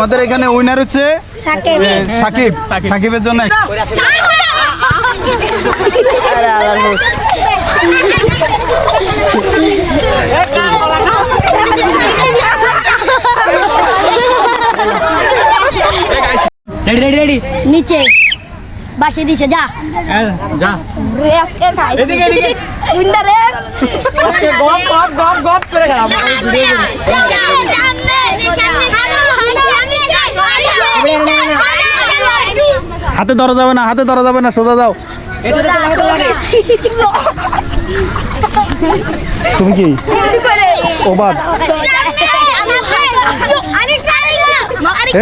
আমাদের এখানে উইনার হচ্ছে সাকিব। সাকিবের জন্য রেডি রেডি রেডি নিচে। বাসে দিছে যা। যা। আজকে খাই উইন্ডারে গপ গপ গপ গপ করে গেলাম। হাতে ধরা যাবে না হাতে ধরা যাবে না সোজা যাও। তুমি কি? ওবাদ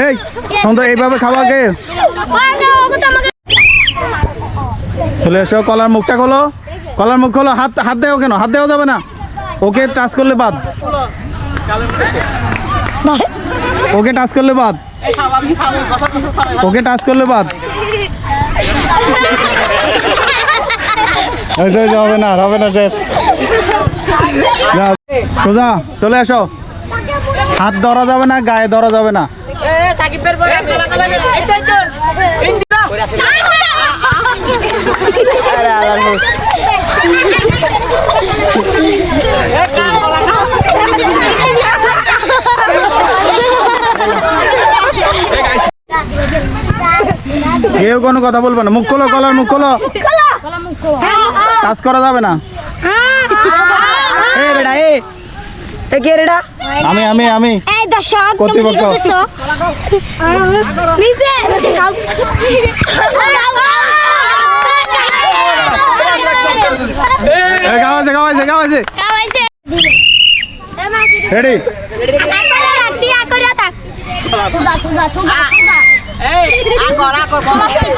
এই সন্ধ্যা এইভাবে চলে এসো কলার মুখটা খোলো। কলার মুখ খোলো হাত হাত দেও কেন? হাত দেওয়া যাবে না। ওকে টাচ করলে বাদ। ওকে টাচ করলে বাদ। ওকে টাচ করলে বাদ। হবে না হবে না, শেষ। সোজা, চলে আসো। হাত ধরা যাবে না, গায়ে ধরা যাবে না। কেউ কোনো কথা বলবে না। মুখ খোলো কলার মুখ খোলো। কাজ করা যাবে না। এ বেটা এ। এ কে রেডা আমি আমি আমি। এই দর্শক কর্তৃপক্ষ।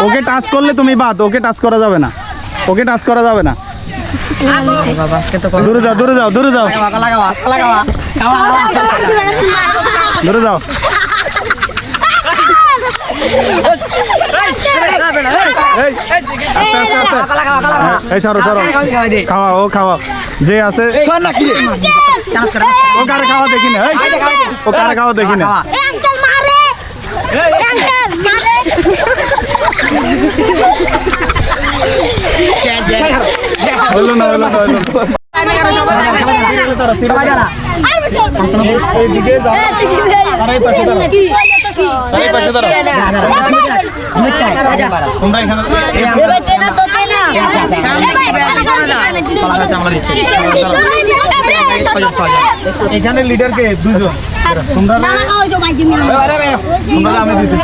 ওকে টাচ করলে তুমি বাদ ওকে টাচ করা যাবে না ওকে টাচ করা যাবে না দূরে যাও দূরে যাও দূরে যাও দূরে যাও খাওয়া ও খাওয়া যে আছে ও কারে খাওয়া দেখি না ও কারে খাওয়া দেখি না হলো না দাঁড়াও তোমরা এখানে এখানে লিডার কে? দুজন তোমরা তোমরা আমি দিছি।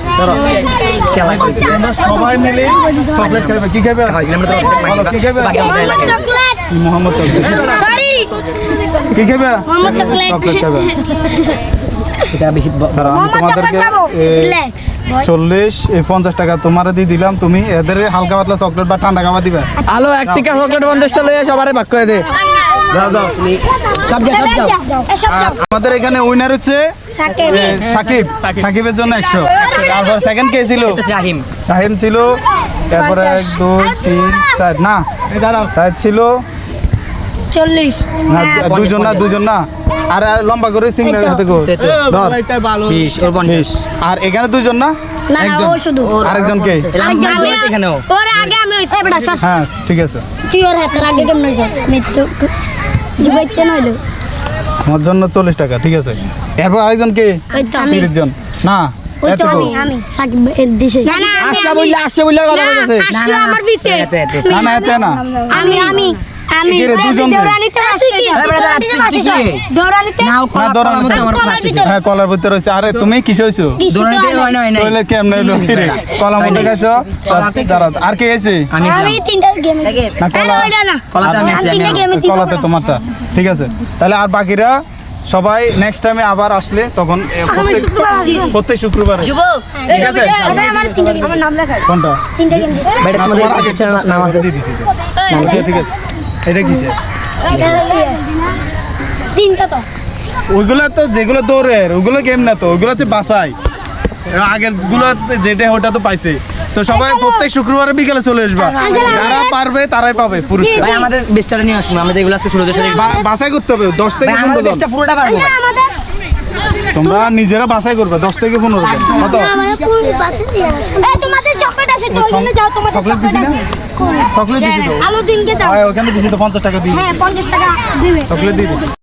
তোমরা সবাই মিলে চকলেট খাবে কি খাবে কি খাবে মোহাম্মদ কি খাবে চকলেট। চকলেট খাবে এটা বেশি আমি তোমাদেরকে এ, চল্লিশ এই পঞ্চাশ টাকা। তোমার দিয়ে দিলাম। তুমি এদের হালকা পাতলা চকলেট বা ঠান্ডা খাবার দিবে। আলো এক টিকা চকলেট পঞ্চাশটা লয়ে সবারে ভাগ করে দে। যাও যাও সব যা সব যা আমাদের এখানে উইনার হচ্ছে সাকিব। সাকিবের জন্য একশো। তারপর সেকেন্ড কে ছিল? জাহিম ছিল তারপরে এক দুই তিন চার না। তার ছিল? চল্লিশ। না দুজন না দুজন না। আর আর লম্বা করে সিঙ্গেল হাতে গো আর এখানে দুজন না? না না ও শুধু। আরেকজন কে? আমি এখানেও। ওর আগে আমি হইছে বেটা সর হ্যাঁ ঠিক আছে। তুই ওর হাতের আগে কেমন মৃত্যু। জুবাইতে নইলো আমার জন্য চল্লিশ টাকা ঠিক আছে এরপর আরেকজন কে ওই তো আমি তিরিশ জন না আমি আমি আমি? দৌড়ানিতে? দৌড়ানিতে নাও ধরো কলার মধ্যে আমার ভিতরে। হ্যাঁ কলার ভিতরে রয়েছে আরে তুমি কিসে হয়েছো হয় না হয়। কেমনে কি রে কলা মধ্যে দাঁড়াও আর কে গেছে? আমি আমি তিনটা গেম না কলা না কলাতে আমি আছি আমি কলাতে তোমারটা। ঠিক আছে। তাহলে আর বাকিরা সবাই নেক্সট টাইমে আবার আসলে তখন প্রত্যেক শুক্রবার ঠিক আছে? আমার তিনটা গেম আমার নাম লেখা কোনটা তিনটা গেম দিছি ঠিক আছে। এটা কি তিনটা তো। ওইগুলো তো যেগুলো দৌড়ের ওইগুলো গেম না তো? ওইগুলো হচ্ছে বাসাই আগেরগুলো যেটা ওটা তো পাইছে। তো সবাই প্রত্যেক শুক্রবারে বিকেলে চলে আসবা। যারা পারবে তারাই পাবে পুরস্কার। ভাই আমাদের বেস্টটা নিয়ে আসুন। আমাদের এগুলো আজকে ছোটদের সাথে বা- বাছাই করতে হবে দশ থেকে ভাই পনেরো আমাদের। বেস্টটা পুরোটা পারব। তোমরা নিজেরা বাছাই করবে দশ থেকে পনেরো জন। কত? আছে তো ওইখানে যাও তোমাদের চকলেট দিছি না? চকলেট দিছি তো? আলো দিনকে যাও। ওখানে দিছি তো পঞ্চাশ টাকা দিই হ্যাঁ পঞ্চাশ টাকা দিবে। চকলেট দিছি।